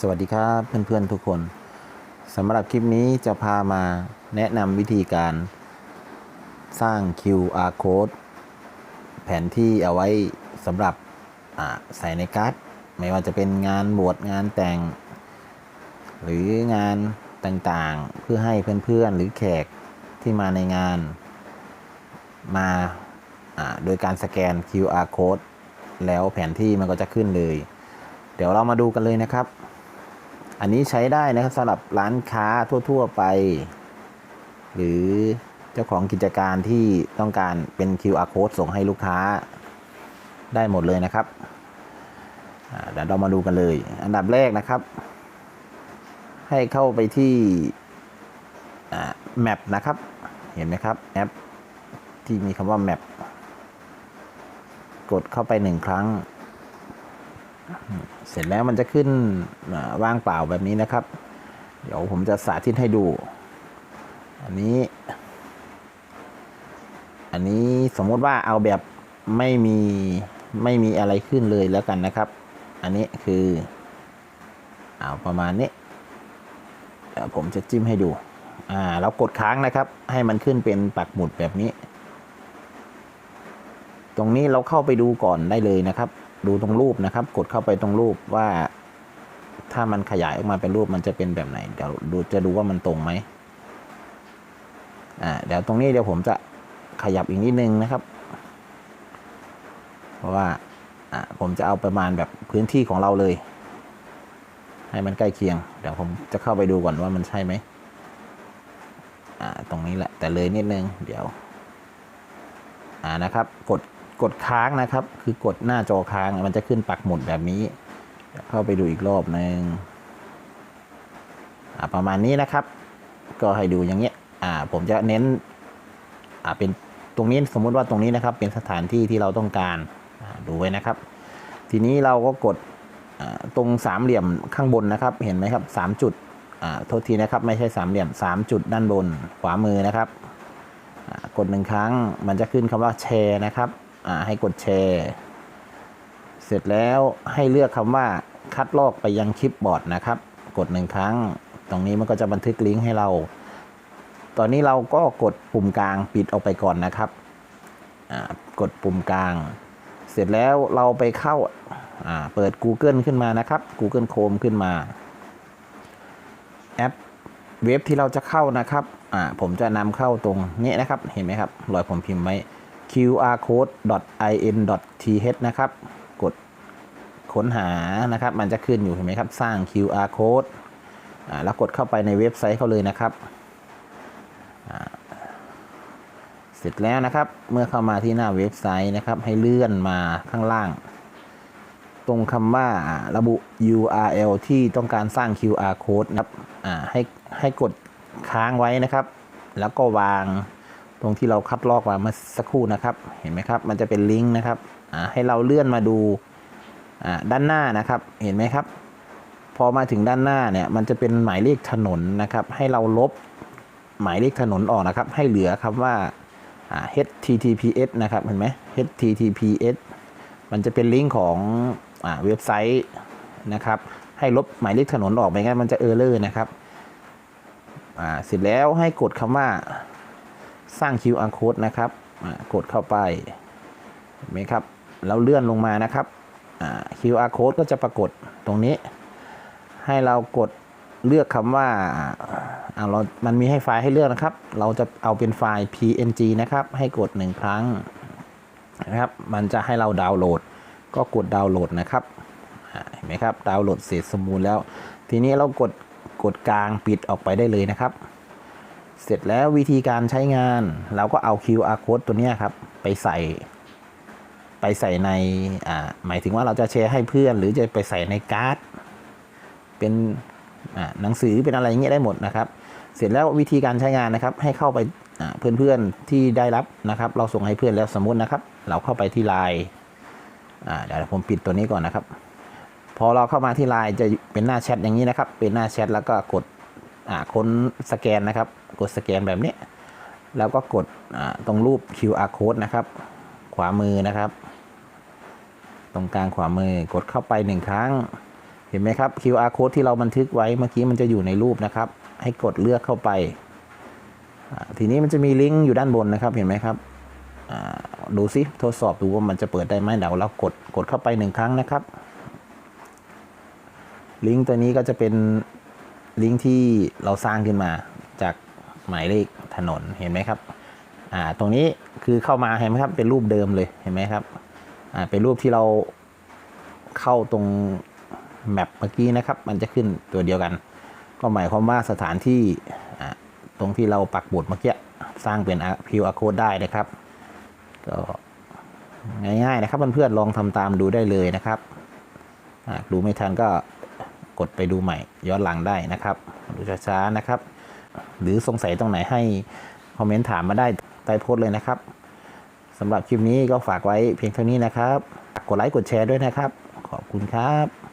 สวัสดีครับเพื่อนๆทุกคนสำหรับคลิปนี้จะพามาแนะนำวิธีการสร้าง QR code แผนที่เอาไว้สำหรับใส่ในการ์ดไม่ว่าจะเป็นงานบวชงานแต่ง หรืองานต่างๆ เพื่อให้เพื่อนๆ หรือแขกที่มาในงาน มาโดยการสแกน QR code แล้วแผนที่มันก็จะขึ้นเลย เดี๋ยวเรามาดูกันเลยนะครับ อันนี้ใช้ได้นะครับสำหรับร้านค้าทั่ว ๆไป หรือเจ้าของกิจการที่ต้องการเป็น QR code ส่งให้ลูกค้าได้หมดเลยนะครับเดี๋ยวเรามาดูกันเลย อันดับแรกนะครับ ให้เข้าไปที่แมปนะครับ เห็นไหมครับแอปที่มีคำว่าแมปกดเข้าไปหนึ่งครั้ง เสร็จแล้วมันจะขึ้นว่างเปล่าแบบนี้นะครับ เดี๋ยวผมจะสาธิตให้ดู อันนี้ อันนี้สมมติว่าเอาแบบไม่มีไม่มีอะไรขึ้นเลยแล้วกันนะครับ อันนี้คือเอาประมาณนี้เดี๋ยวผมจะจิ้มให้ดูอ่าเรากดค้างนะครับ ให้มันขึ้นเป็นปักหมุดแบบนี้ ตรงนี้เราเข้าไปดูก่อนได้เลยนะครับ ดูตรงรูปนะครับ กดเข้าไปตรงรูปว่า ถ้ามันขยายออกมาเป็นรูปมันจะเป็นแบบไหน เดี๋ยวดูจะดูว่ามันตรงไหมอ่าเดี๋ยวตรงนี้เดี๋ยวผมจะขยับอีกนิดนึงนะครับ เพราะว่าอ่าผมจะเอาประมาณแบบพื้นที่ของเราเลย ให้มันใกล้เคียง เดี๋ยวผมจะเข้าไปดูก่อนว่ามันใช่ไหมอ่าตรงนี้แหละแต่เลยนิดนึง เดี๋ยวอ่านะครับ กด กดค้างนะครับ คือกดหน้าจอค้างมันจะขึ้นปักหมุดแบบนี้ เข้าไปดูอีกรอบหนึ่งประมาณนี้นะครับ ก็ให้ดูอย่างเงี้ยผมจะเน้นเป็นตรงนี้สมมุติว่าตรงนี้นะครับ เป็นสถานที่ที่เราต้องการดูไว้นะครับ ทีนี้เราก็กดตรงสามเหลี่ยมข้างบนนะครับ เห็นไหมครับสามจุดโทษทีนะครับ ไม่ใช่สามเหลี่ยมสามจุดด้านบนขวามือนะครับกดหนึ่งครั้งมันจะขึ้นคำว่าแชร์นะครับ อ่าให้กดแชร์ เสร็จแล้วให้เลือกคำว่าคัดลอกไปยังคลิปบอร์ดนะครับ กดหนึ่งครั้ง ตรงนี้มันก็จะบันทึกลิงก์ให้เรา ตอนนี้เราก็กดปุ่มกลางปิดออกไปก่อนนะครับกดปุ่มกลาง เสร็จแล้วเราไปเข้าเปิด Google ขึ้นมานะครับ Google Chrome ขึ้นมา แอปเว็บที่เราจะเข้านะครับผมจะนำเข้าตรงนี้นะครับ เห็นไหมครับรอยผมพิมพ์ไว้ qrcode.in.th นะครับ กดค้นหานะครับ มันจะขึ้นอยู่เห็นไหมครับ สร้าง QR code แล้วกดเข้าไปในเว็บไซต์เขาเลยนะครับ เสร็จแล้วนะครับ เมื่อเข้ามาที่หน้าเว็บไซต์นะครับ ให้เลื่อนมาข้างล่าง ตรงคำว่าระบุ URL ที่ต้องการสร้าง QR code นะครับให้ให้กดค้างไว้นะครับ แล้วก็วาง ตรงที่เราคัดลอกมาเมื่อสักครู่นะครับ เห็นไหมครับ มันจะเป็นลิงก์นะครับให้เราเลื่อนมาดูด้านหน้านะครับ เห็นไหมครับ พอมาถึงด้านหน้าเนี่ยมันจะเป็นหมายเลขถนนนะครับ ให้เราลบหมายเลขถนนออกนะครับ ให้เหลือคำว่าอ่า https นะครับ เห็นไหม https มันจะเป็นลิงก์ของอเว็บไซต์นะครับ ให้ลบหมายเลขถนนออกไม่งั้นมันจะเออร์เลอร์นะครับเสร็จแล้วให้กดคำว่า สร้าง QR code นะครับกดเข้าไปเห็นไหมครับแล้วเลื่อนลงมานะครับอ่า QR code ก็จะปรากฏตรงนี้ ให้เรากดเลือกคำว่าอ่าเรามันมีให้ไฟล์ให้เลือกนะครับ เราจะเอาเป็นไฟล์ PNG นะครับ ให้กดหนึ่งครั้งนะครับ มันจะให้เราดาวน์โหลด ก็กดดาวน์โหลดนะครับเห็นไหมครับ ดาวน์โหลดเสร็จสมบูรณ์แล้ว ทีนี้เรากดกดกลางปิดออกไปได้เลยนะครับ เสร็จแล้ววิธีการใช้งาน เราก็เอา QR code ตัวนี้ครับ ไปใส่ ไปใส่ในอ่าหมายถึงว่าเราจะแชร์ให้เพื่อน หรือจะไปใส่ในการ์ด เป็นอ่าหนังสือเป็นอะไรอย่างเงี้ยได้หมดนะครับ เสร็จแล้ววิธีการใช้งานนะครับ ให้เข้าไปอ่าเพื่อนๆที่ได้รับนะครับ เราส่งให้เพื่อนแล้วสมมุตินะครับ เราเข้าไปที่ไลน์อ่าเดี๋ยวผมปิดตัวนี้ก่อนนะครับ พอเราเข้ามาที่ไลน์จะเป็นหน้าแชทอย่างนี้นะครับ เป็นหน้าแชทแล้วก็กด ค้นสแกนนะครับ กดสแกนแบบนี้ แล้วก็กดตรงรูป QR code นะครับ ขวามือนะครับ ตรงกลางขวามือกดเข้าไปหนึ่งครั้ง เห็นไหมครับ QR code ที่เราบันทึกไว้เมื่อกี้มันจะอยู่ในรูปนะครับ ให้กดเลือกเข้าไป ทีนี้มันจะมีลิงก์อยู่ด้านบนนะครับ เห็นไหมครับดูซิทดสอบดูว่ามันจะเปิดได้ไหมเดี๋ยวเรากดกดเข้าไปหนึ่งครั้งนะครับ ลิงก์ตัวนี้ก็จะเป็น ลิงก์ที่เราสร้างขึ้นมาจากหมายเลขถนนเห็นไหมครับอ่าตรงนี้คือเข้ามาเห็นไหมครับเป็นรูปเดิมเลยเห็นไหมครับอ่าเป็นรูปที่เราเข้าตรงแมปเมื่อกี้นะครับ มันจะขึ้นตัวเดียวกัน ก็หมายความว่าสถานที่ตรงที่เราปักบุดเมื่อกี้สร้างเป็น QR code ได้นะครับ ก็ง่ายๆนะครับเพื่อนๆลองทำตามดูได้เลยนะครับหากดูไม่ทันก็ กดไปดูใหม่ย้อนหลังได้นะครับดูช้าๆนะครับ หรือสงสัยตรงไหนให้คอมเมนต์ถามมาได้ใต้โพสต์เลยนะครับสำหรับคลิปนี้ก็ฝากไว้เพียงเท่านี้นะครับ กดไลค์กดแชร์ด้วยนะครับ ขอบคุณครับ